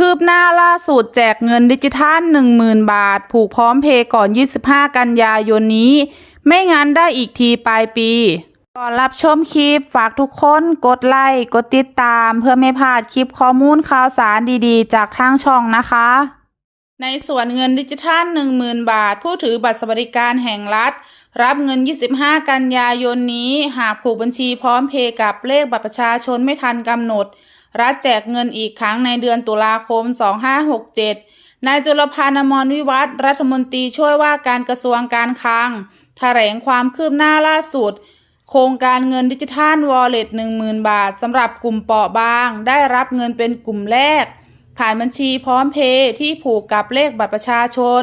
คืบหน้าล่าสุดแจกเงินดิจิทัล 10,000 บาท ผูกพร้อมเพย์ก่อน 25 กันยายนนี้ ไม่งั้นได้อีกทีปลายปี ก่อนรับชมคลิปฝากทุกคนกดไลค์กดติดตาม เพื่อไม่พลาดคลิปข้อมูลข่าวสารดีๆ จากทางช่องนะคะ ในส่วนเงินดิจิทัล 10,000 บาท ผู้ถือบัตรสวัสดิการแห่งรัฐ รับเงิน 25 กันยายนนี้ หากผูกบัญชีพร้อมเพย์กับเลขบัตรประชาชนไม่ทันกำหนด รัฐแจกเงินอีกครั้งในเดือนตุลาคม 2567 นายจุลพันธ์อมรวิวัฒรัฐมนตรีช่วยว่าการกระทรวงการคลังแถลงความคืบหน้าล่าสุด โครงการเงินดิจิทัลวอลเล็ต10,000 บาทสำหรับกลุ่มเปราะบาง ได้รับเงินเป็นกลุ่มแรก ผ่านบัญชีพร้อมเพย์ที่ผูกกับเลขบัตรประชาชน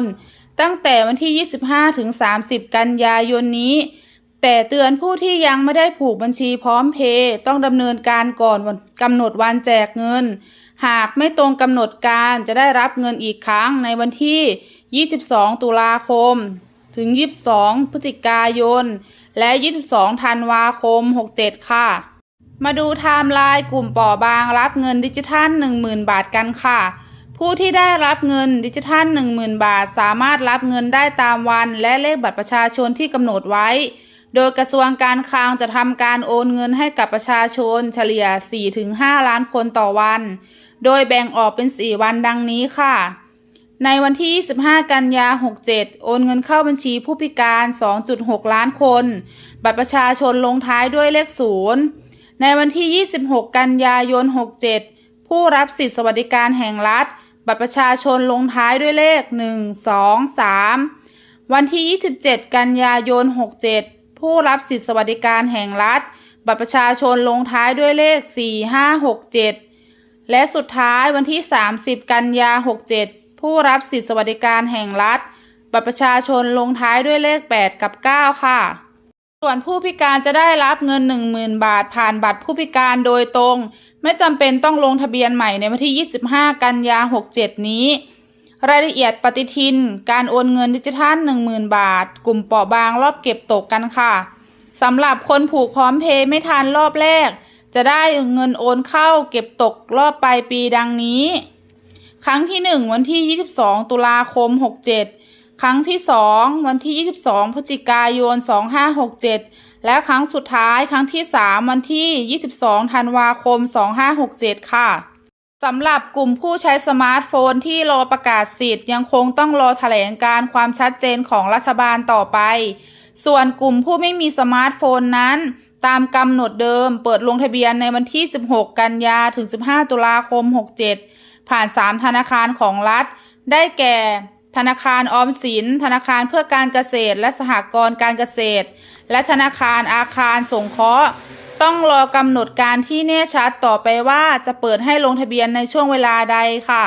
ตั้งแต่วันที่ 25ถึง30 กันยายนนี้ แต่เตือนผู้ที่ยังไม่ได้ผูกบัญชีพร้อมเพย์ต้องดำเนินการก่อนกำหนดวันแจกเงิน หากไม่ตรงกำหนดการจะได้รับเงินอีกครั้งในวันที่ 22 ตุลาคม ถึง 22 พฤศจิกายน และ 22 ธันวาคม 67 ค่ะ มาดูไทม์ไลน์กลุ่มป่อบางรับเงินดิจิทัล 10,000 บาทกันค่ะผู้ที่ได้รับเงินดิจิทัล 10,000 บาท สามารถรับเงินได้ตามวัน และเลขบัตรประชาชนที่กำหนดไว้ โดยกระทรวงการคลังจะทำการโอนเงินให้กับประชาชนเฉลี่ย 4-5 ล้านคนต่อวัน โดยแบ่งออกเป็น 4 วันดังนี้ค่ะ ในวันที่25กันยา 67 โอนเงินเข้าบัญชีผู้พิการ 2.6 ล้านคน บัตรประชาชนลงท้ายด้วยเลข 0 ในวันที่ 26 กันยายน 67 ผู้รับสิทธิสวัสดิการแห่งรัฐ บัตรประชาชนลงท้ายด้วยเลข 1 2 3 วันที่ 27 กันยายน 67 ผู้รับสิทธิสวัสดิการแห่งรัฐ บัตรประชาชนลงท้ายด้วยเลข 4 5 6 7 และสุดท้ายวันที่ 30 กันยา 67 ผู้รับสิทธิสวัสดิการแห่งรัฐ บัตรประชาชนลงท้ายด้วยเลข 8 กับ 9 ค่ะ ส่วนผู้พิการจะได้รับเงิน 10,000 บาทผ่านบัตรผู้พิการโดยตรง ไม่จำเป็นต้องลงทะเบียนใหม่ในวันที่ 25 กันยา 67 นี้ รายละเอียดปฏิทิน การโอนเงินดิจิทัล 10,000 บาท กลุ่มเปราะบางรอบเก็บตกกันค่ะสำหรับคนผูกพร้อมเพย์ไม่ทันรอบแรก จะได้เงินโอนเข้าเก็บตกรอบปลายปีดังนี้ ครั้งที่ 1 วันที่ 22 ตุลาคม 67 ครั้งที่ 2 วันที่ 22 พฤศจิกายน 2567 และครั้งสุดท้ายครั้งที่ 3 วันที่ 22 ธันวาคม 2567 ค่ะ สำหรับกลุ่มผู้ใช้สมาร์ทโฟนที่รอประกาศสิทธิ์ยังคงต้องรอแถลงการความชัดเจนของรัฐบาลต่อไป ส่วนกลุ่มผู้ไม่มีสมาร์ทโฟนนั้น ตามกำหนดเดิมเปิดลงทะเบียนในวันที่ 16 กันยาถึง 15 ตุลาคม 67 ผ่าน 3 ธนาคารของรัฐ ได้แก่ ธนาคารออมสิน ธนาคารเพื่อการเกษตรและสหกรณ์การเกษตร และธนาคารอาคารสงเคราะห์ ต้องรอกำหนดการที่แน่ชัดต่อไปว่าจะเปิดให้ลงทะเบียนในช่วงเวลาใดค่ะ